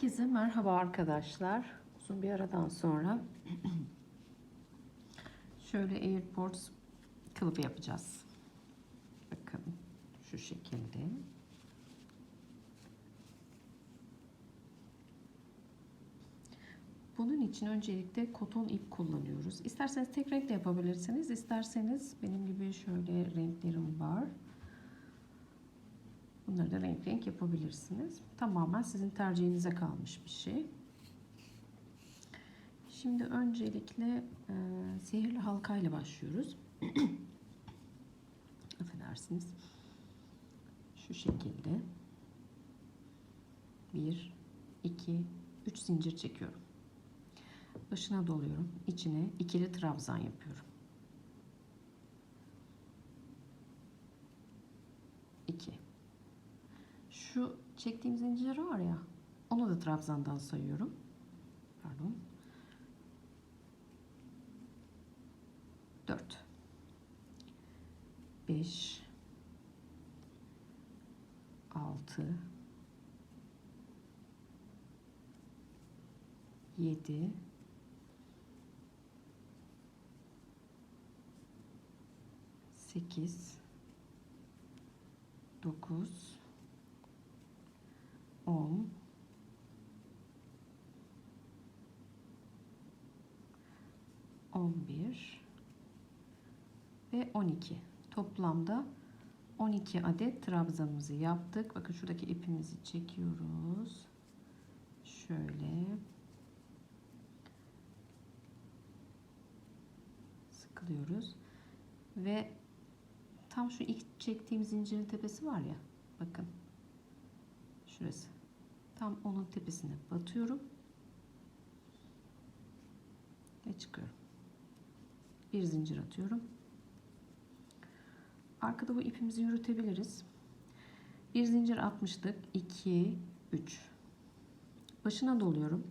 Herkese merhaba arkadaşlar. Uzun bir aradan sonra şöyle Airports kılıfı yapacağız. Bakın şu şekilde. Bunun için öncelikle koton ip kullanıyoruz. İsterseniz tek renk de yapabilirsiniz. İsterseniz benim gibi şöyle renklerim var. Bunları da renk renk yapabilirsiniz. Tamamen sizin tercihinize kalmış bir şey. Şimdi öncelikle e, sihirli halka ile başlıyoruz. Affedersiniz. Şu şekilde. 1, 2, 3 zincir çekiyorum. Başına doluyorum. İçine ikili trabzan yapıyorum. 2 şu çektiğim zincir var ya onu da trabzandan sayıyorum. Pardon. 4 5 6 7 8 9 10 11 ve 12 toplamda 12 adet trabzanımızı yaptık. Bakın şuradaki ipimizi çekiyoruz. Şöyle. Sıkılıyoruz. Ve tam şu ilk çektiğim zincirin tepesi var ya. Bakın. Şurası tam onun tepesine batıyorum. Ve çıkıyorum. Bir zincir atıyorum. Arkada bu ipimizi yürütebiliriz. Bir zincir atmıştık. 2 3 başına doluyorum.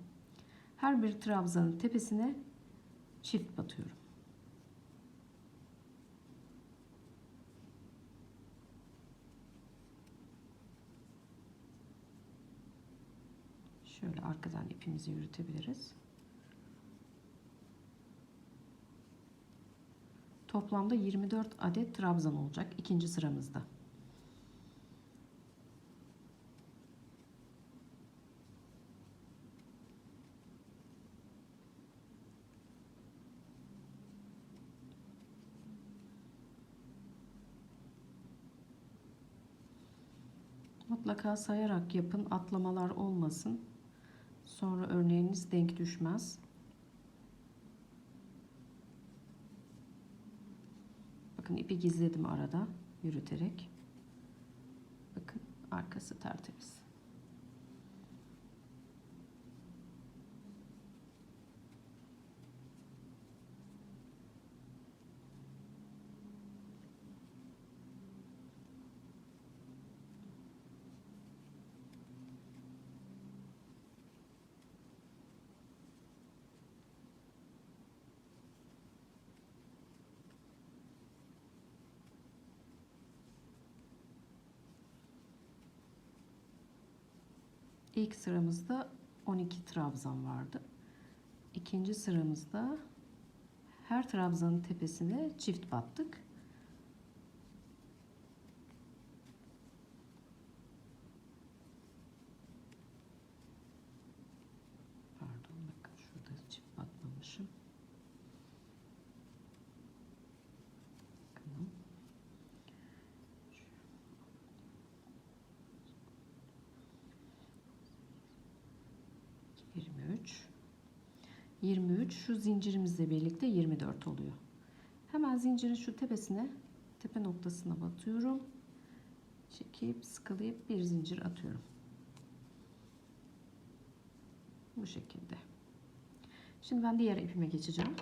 Her bir trabzanın tepesine çift batıyorum Şöyle arkadan ipimizi yürütebiliriz. Toplamda 24 adet trabzan olacak ikinci sıramızda. Mutlaka sayarak yapın, atlamalar olmasın. Sonra örneğiniz denk düşmez. Bakın ipi gizledim arada yürüterek. Bakın arkası tertemiz. İlk sıramızda 12 trabzan vardı. İkinci sıramızda her trabzanın tepesine çift battık. Pardon bakın şurada çift batmamışım. Bakın. 23 23 şu zincirimizle birlikte 24 oluyor. Hemen zincirin şu tepesine tepe noktasına batıyorum. Çekip sıkılayıp bir zincir atıyorum. Bu şekilde. Şimdi ben diğer ipime geçeceğim.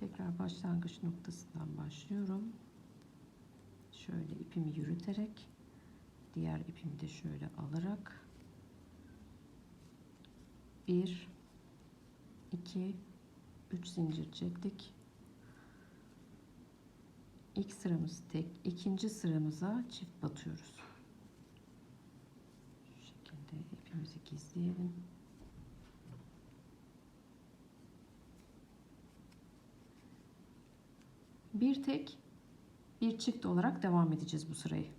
Tekrar başlangıç noktasından başlıyorum. Şöyle ipimi yürüterek diğer ipimi de şöyle alarak 1 2 3 zincir çektik. İlk sıramız tek, ikinci sıramıza çift batıyoruz. Şu şekilde. gizleyelim. Bir tek bir çift olarak devam edeceğiz bu sırayı.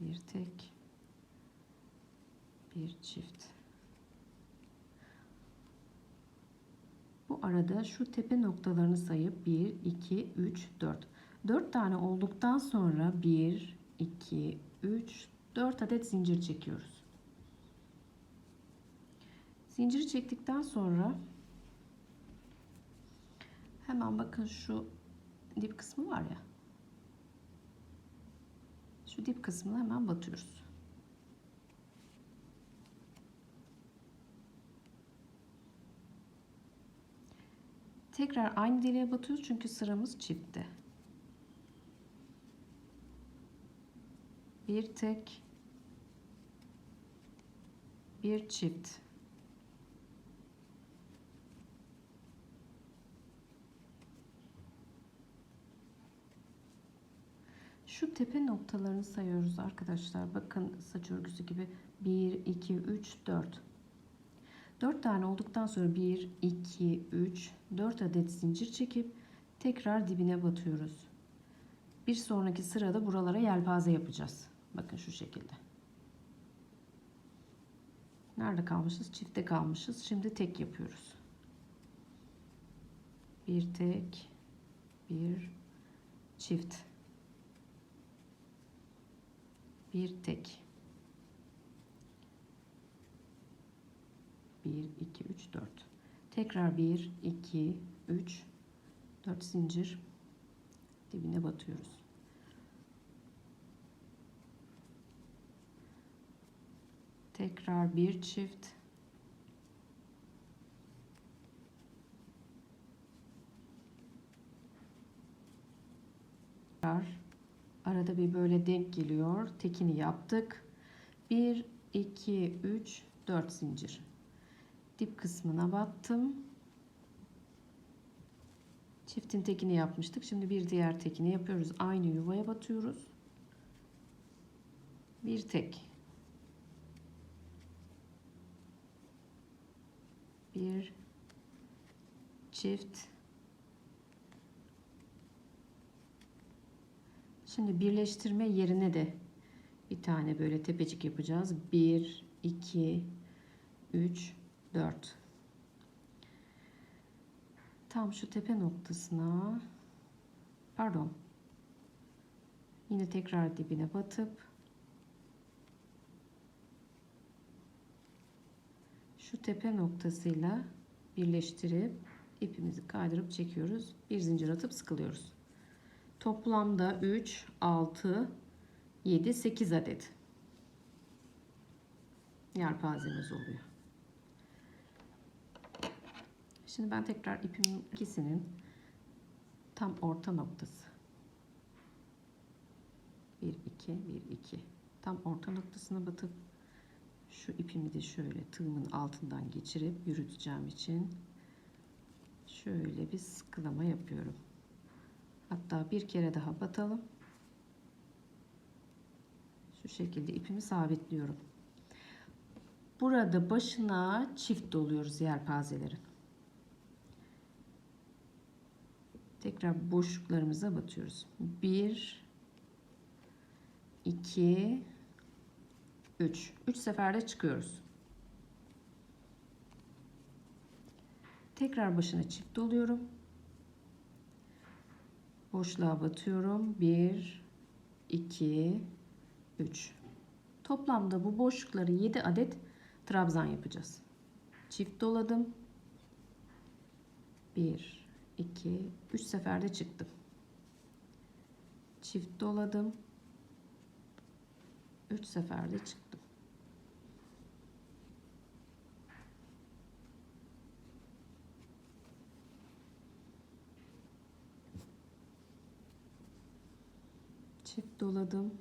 Bir tek bir çift. Bu arada şu tepe noktalarını sayıp 1, 2, 3, 4. 4 tane olduktan sonra 1, 2, 3, 4 adet zincir çekiyoruz. Zinciri çektikten sonra hemen bakın şu dip kısmı var ya. Şu dip kısmına hemen batıyoruz. Tekrar aynı deliğe batıyoruz çünkü sıramız çiftte. Bir tek bir çift. Şu tepe noktalarını sayıyoruz arkadaşlar. Bakın saç örgüsü gibi 1, 2, 3, 4. 4 tane olduktan sonra 1, 2, 3, 4 adet zincir çekip tekrar dibine batıyoruz. Bir sonraki sırada buralara yelpaze yapacağız. Bakın şu şekilde. Nerede kalmışız? Çifte kalmışız. Şimdi tek yapıyoruz. Bir tek, bir çift. Bir tek. 1, 2, 3, 4. Tekrar 1, 2, 3, 4 zincir dibine batıyoruz. Tekrar bir çift. Arada bir böyle denk geliyor. Tekini yaptık. 1, 2, 3, 4 zincir dip kısmına battım. Çiftin tekini yapmıştık. Şimdi bir diğer tekini yapıyoruz. Aynı yuvaya batıyoruz. Bir tek. Bir çift. Şimdi birleştirme yerine de bir tane böyle tepecik yapacağız. 1 2 3 4 tam şu tepe noktasına. Pardon. Yine tekrar dibine batıp şu tepe noktasıyla birleştirip ipimizi kaydırıp çekiyoruz. Bir zincir atıp sıkılıyoruz. Toplamda 3 6 7 8 adet yelpazemiz oluyor Şimdi ben tekrar ipimin ikisinin tam orta noktası. 1 2 1 2 tam orta noktasına batıp şu ipimi de şöyle tığımın altından geçirip yürüteceğim için şöyle bir sıkılama yapıyorum. Hatta bir kere daha batalım. Şu şekilde ipimi sabitliyorum. Burada başına çift doluyoruz yelpazelerin. Tekrar boşluklarımıza batıyoruz. 1 2 3 3 seferde çıkıyoruz. Tekrar başına çift doluyorum. Boşluğa batıyorum. 1 2 3 Toplamda bu boşlukları 7 adet trabzan yapacağız. Çift doladım. 1 2 3 seferde çıktım. Çift doladım. 3 seferde çıktım. Çift doladım.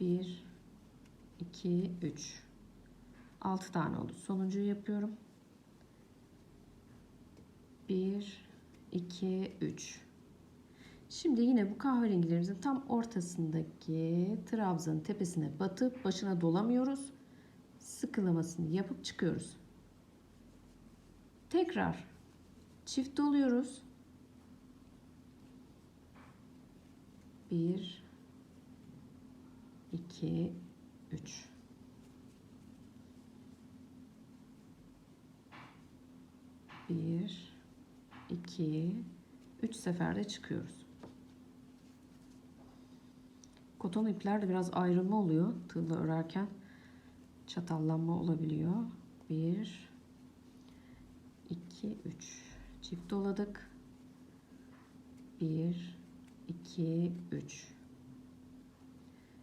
1 2 3 6 tane oldu. Sonuncuyu yapıyorum. 1 2 3 Şimdi yine bu kahverengilerimizin tam ortasındaki trabzanın tepesine batıp başına dolamıyoruz. Sıkılamasını yapıp çıkıyoruz. Tekrar çift doluyoruz. 1 2 3 1 2 3 seferde çıkıyoruz. Koton ipler de biraz ayrılma oluyor tığla örerken. Çatallanma olabiliyor. 1 2 3 çift doladık. 1 2 3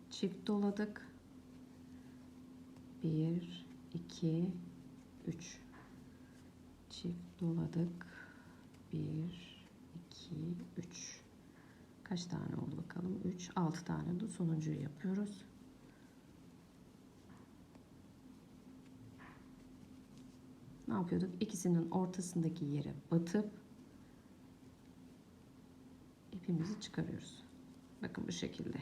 çift doladık. 1 2 3 çift doladık. 1 2 3 kaç tane oldu bakalım? 3 6 tane de sonuncuyu yapıyoruz. Ne yapıyorduk? İkisinin ortasındaki yere batıp ipimizi çıkarıyoruz. Bakın bu şekilde.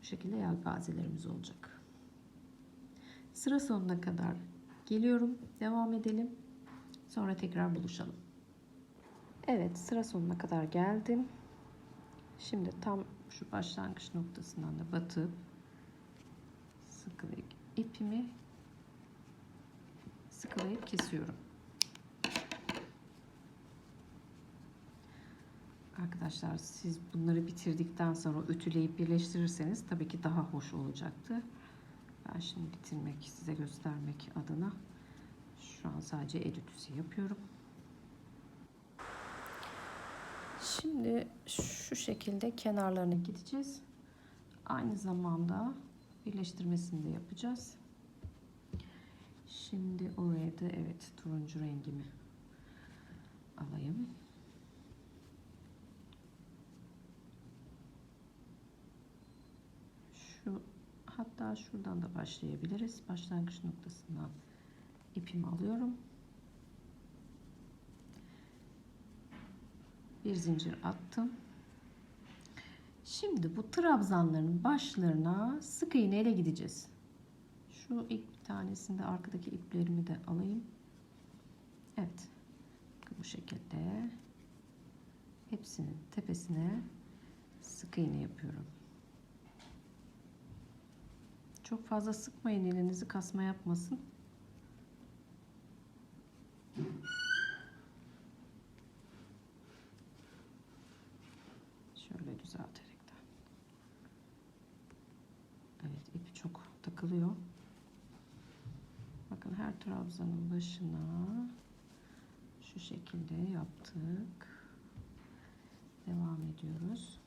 Bu şekilde yelpazelerimiz olacak. Sıra sonuna kadar geliyorum. Devam edelim. Sonra tekrar buluşalım Evet sıra sonuna kadar geldim. Şimdi tam şu başlangıç noktasından da batıp sıkılayıp ipimi sıkılayıp kesiyorum. Arkadaşlar siz bunları bitirdikten sonra ütüleyip birleştirirseniz tabii ki daha hoş olacaktı. Ben şimdi bitirmek, size göstermek adına şu an sadece el ütüsü yapıyorum. Şimdi şu şekilde kenarlarına gideceğiz. Aynı zamanda birleştirmesini de yapacağız. Şimdi oraya da evet turuncu rengimi alayım. Şu hatta şuradan da başlayabiliriz. Başlangıç noktasından ipimi alıyorum. Bir zincir attım. Şimdi bu trabzanların başlarına sık iğne ile gideceğiz. Şu ilk tanesinde arkadaki iplerimi de alayım. Evet. Bu şekilde hepsinin tepesine sık iğne yapıyorum. Çok fazla sıkmayın elinizi kasma yapmasın. Şöyle düzelterekten. Evet ipi çok takılıyor. Bakın her trabzanın başına şu şekilde yaptık. Devam ediyoruz.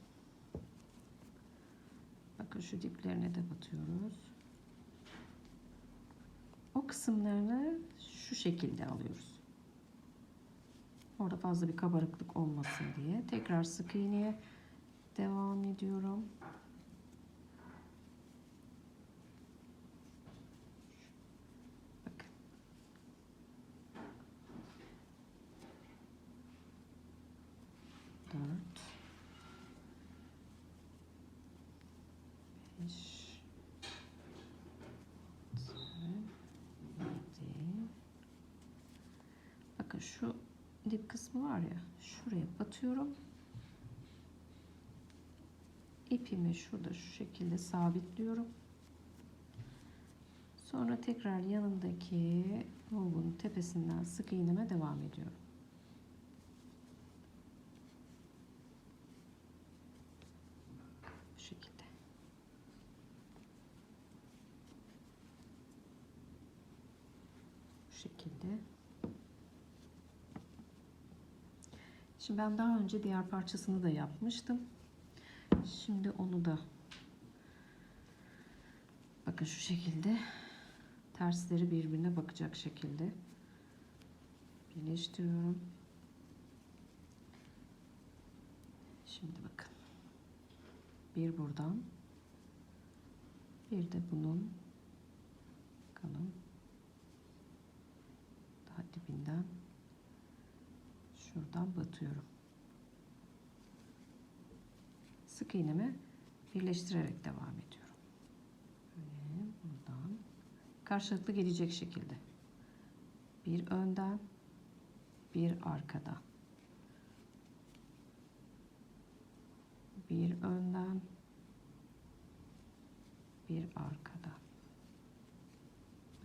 Bakın şu diplerine de batıyoruz. O kısımlarını şu şekilde alıyoruz. Orada fazla bir kabarıklık olmasın diye. Tekrar sık iğneye devam ediyorum. Şu dip kısmı var ya şuraya batıyorum ipimi şurada şu şekilde sabitliyorum. Sonra tekrar yanındaki dolgunun tepesinden sık iğneme devam ediyorum. Bu şekilde. Bu şekilde. Şimdi ben daha önce diğer parçasını da yapmıştım. Şimdi onu da bakın şu şekilde tersleri birbirine bakacak şekilde birleştiriyorum. Şimdi bakın. Bir buradan bir de bunun bakalım daha şuradan batıyorum. sık iğnemi birleştirerek devam ediyorum. Böyle buradan karşılıklı gelecek şekilde. Bir önden, bir arkadan. Bir önden, bir arkadan.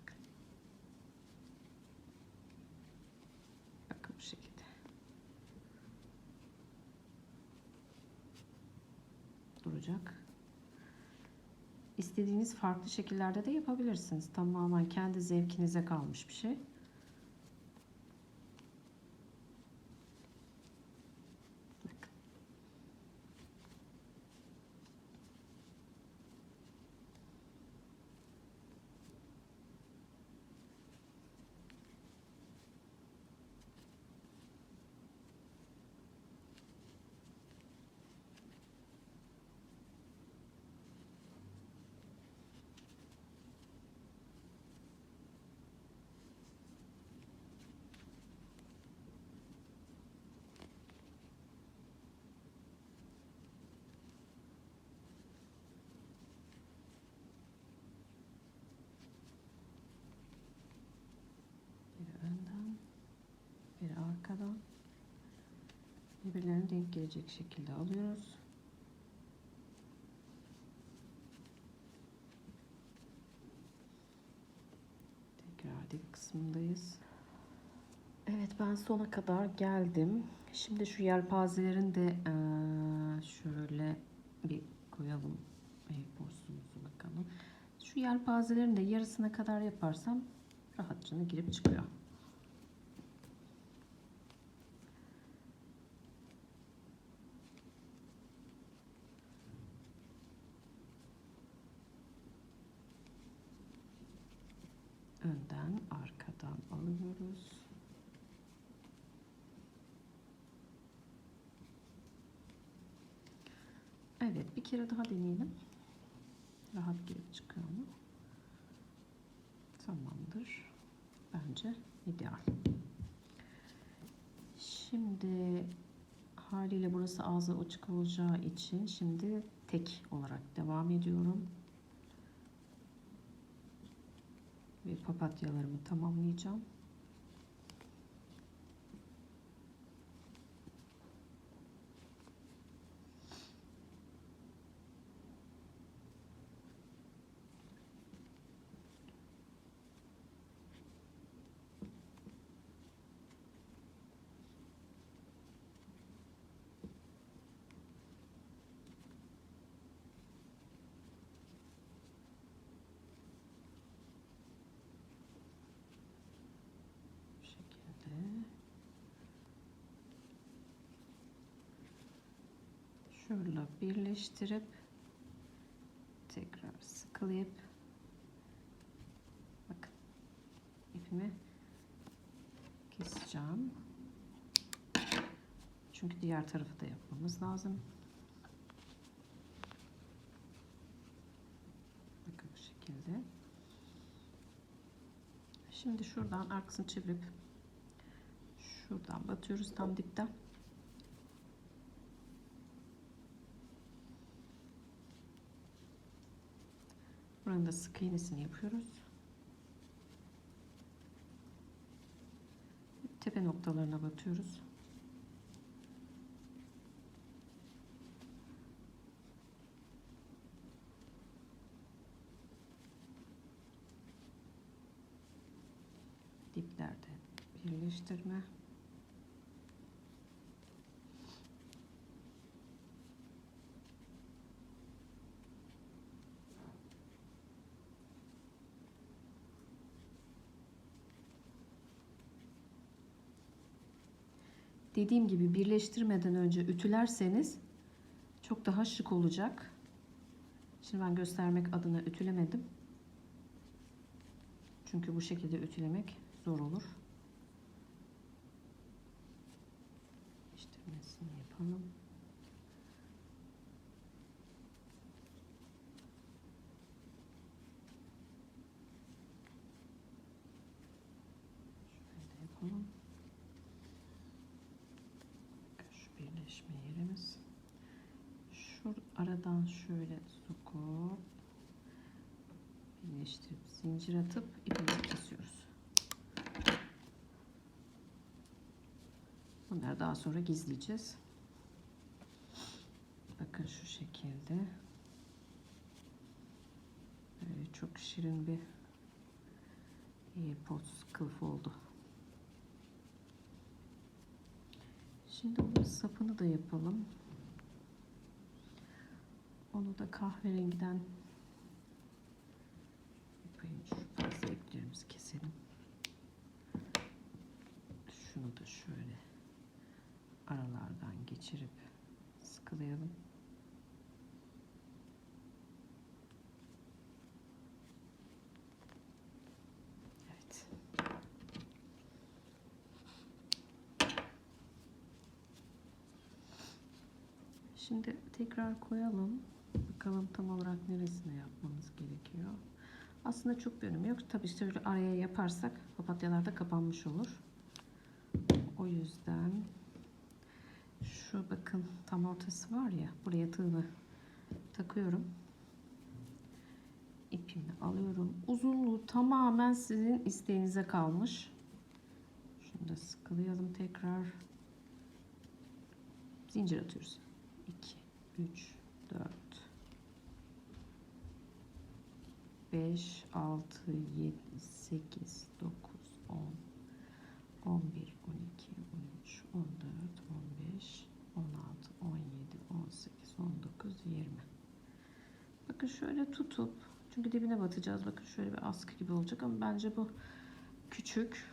Bakın. Bakın bu şekilde. Duracak. İstediğiniz farklı şekillerde de yapabilirsiniz. Tamamen kendi zevkinize kalmış bir şey. Bakın. Bir önden, bir arkadan. Birbirlerine denk gelecek şekilde alıyoruz. Tekrar dip kısmındayız. Evet ben sona kadar geldim. Şimdi şu yelpazelerin de şöyle bir koyalım. Borsumuzu bakalım. Şu yelpazelerin de yarısına kadar yaparsam rahatça girip çıkıyor. Önden arkadan alıyoruz. Evet bir kere daha deneyelim. Rahat girip çıkıyor mu? Tamamdır. Bence ideal. Şimdi haliyle burası ağzı açık olacağı için şimdi tek olarak devam ediyorum. Ve papatyalarımı tamamlayacağım. Bu şekilde. Şöyle birleştirip tekrar sıkılayıp bakın ipimi keseceğim. Çünkü diğer tarafı da yapmamız lazım. Bakın bu şekilde. Şimdi şuradan arkasını çevirip şuradan batıyoruz tam dipten. Buranın da sık iğnesini yapıyoruz. Tepe noktalarına batıyoruz. diplerde birleştirme. Dediğim gibi birleştirmeden önce ütülerseniz çok daha şık olacak. Şimdi ben göstermek adına ütülemedim. Çünkü bu şekilde ütülemek zor olur. İşlemesini yapalım. Şöyle yapalım. Aradan şöyle sokup birleştirip zincir atıp ipimizi kesiyoruz. Bunları daha sonra gizleyeceğiz. Bakın şu şekilde. Böyle çok şirin bir AirPods kılıfı oldu. Şimdi onun sapını da yapalım. Onu da kahverengiden yapayım. Şu fazla iplerimizi keselim. Şunu da şöyle aralardan geçirip sıkılayalım. Evet. Şimdi tekrar koyalım. Bakalım tam olarak neresine yapmamız gerekiyor. Aslında çok bir önemi yok. Tabii şöyle araya yaparsak papatyalar da kapanmış olur. O yüzden şu bakın tam ortası var ya buraya tığını takıyorum. İpimi alıyorum. Uzunluğu tamamen sizin isteğinize kalmış. Şunu da sıkılayalım tekrar. Zincir atıyoruz. 2, 3, 4, 5, 6, 7, 8, 9, 10, 11, 12, 13, 14, 15, 16, 17, 18, 19, 20. Bakın şöyle tutup çünkü dibine batacağız. Bakın şöyle bir askı gibi olacak ama bence bu küçük.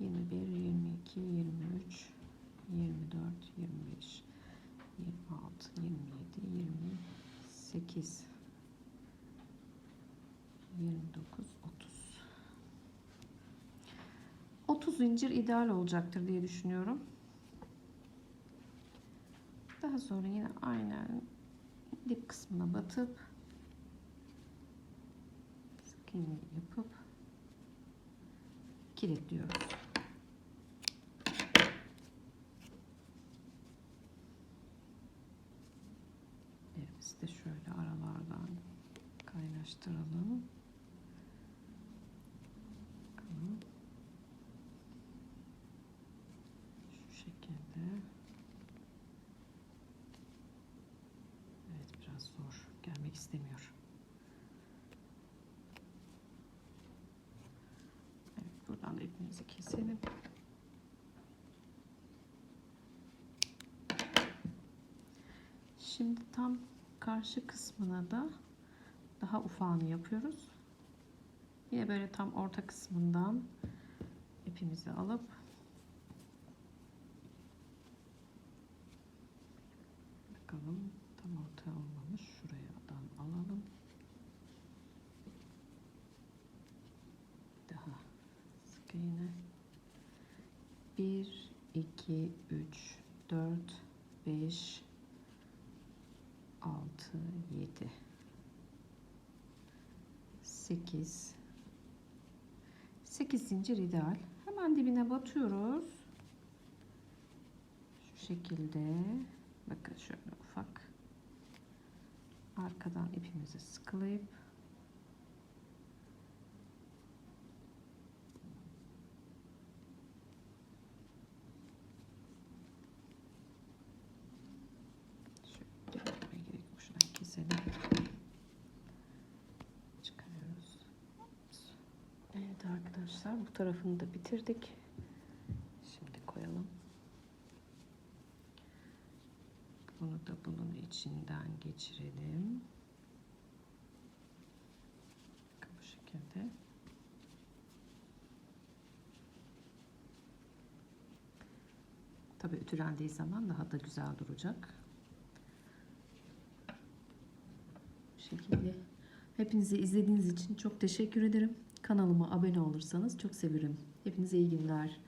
21, 22, 23, 24, 25, 26, 27, 28, 29, 30. 30 zincir ideal olacaktır diye düşünüyorum. Daha sonra yine aynen dip kısmına batıp sık iğne yapıp kilitliyoruz. Elimizi de şöyle aralardan kaynaştıralım. Bakalım. Şu şekilde. Evet biraz zor. Gelmek istemiyor. Evet buradan da ipimizi keselim. Şimdi tam karşı kısmına da daha ufağını yapıyoruz. Yine böyle tam orta kısmından ipimizi alıp bakalım tam orta olmamış. Şuradan alalım. Daha sık iğne. 1 2 3 4 5 6 7 8 8 zincir ideal. Hemen dibine batıyoruz. Şu şekilde. Bakın şöyle ufak. Arkadan ipimizi sıkılayıp Şöyle yapmaya gerek yok. Şuradan keselim. Çıkarıyoruz. Evet arkadaşlar bu tarafını da bitirdik. Şimdi koyalım. Bunu da bunun içinden geçirelim. Bu şekilde. Tabii ütülendiği zaman daha da güzel duracak. Bu şekilde. Hepinize izlediğiniz için çok teşekkür ederim. Kanalıma abone olursanız çok sevinirim. Hepinize iyi günler.